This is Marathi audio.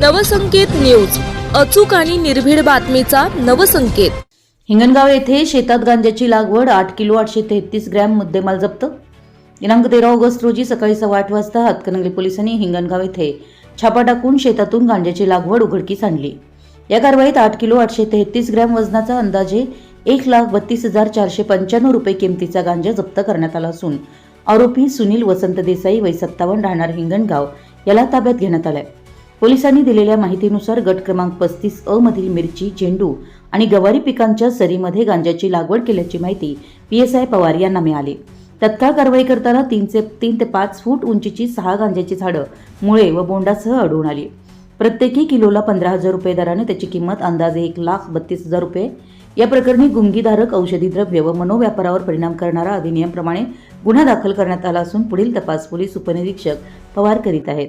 नवसंकेत न्यूज. अचूक आणि निर्भीड बातमीचा नवसंकेत. हिंगणगाव येथे शेतात गांजाची लागवड आठ किलो आठशे तेहतीस ग्रॅम मुद्देमाल जप्त. दिनांक तेरा ऑगस्ट रोजी सकाळी सव्वा आठ वाजता हातकणंगले पोलिसांनी हिंगणगाव येथे छापा टाकून शेतातून गांजाची लागवड उघडकीस आणली. या कारवाईत आठ किलो आठशे तेहतीस ग्रॅम वजनाचा अंदाजे एक लाख बत्तीस हजार चारशे पंच्याण्णव रुपये किमतीचा गांजा जप्त करण्यात आला असून आरोपी सुनील वसंत देसाई वय सत्तावन्न राहणार हिंगणगाव याला ताब्यात घेण्यात आलाय. पोलिसांनी दिलेल्या माहितीनुसार गट क्रमांक पस्तीस अ मधील मिरची झेंडू आणि गवारी पिकांच्या सरीमध्ये गांजाची लागवड केल्याची माहिती पी एस आय पवार यांना मिळाली. तत्काळ कारवाई करताना तीनचे तीन ते पाच फूट उंचीची सहा गांजाची झाडं मुळे व बोंडासह आढळून आली. प्रत्येकी किलोला पंधरा हजार रुपये दराने त्याची किंमत अंदाजे एक लाख बत्तीस हजार रुपये. या प्रकरणी गुंगीधारक औषधी द्रव्य व मनोव्यापारावर परिणाम करणारा अधिनियमप्रमाणे गुन्हा दाखल करण्यात आला असून पुढील तपास पोलीस उपनिरीक्षक पवार करीत आहेत.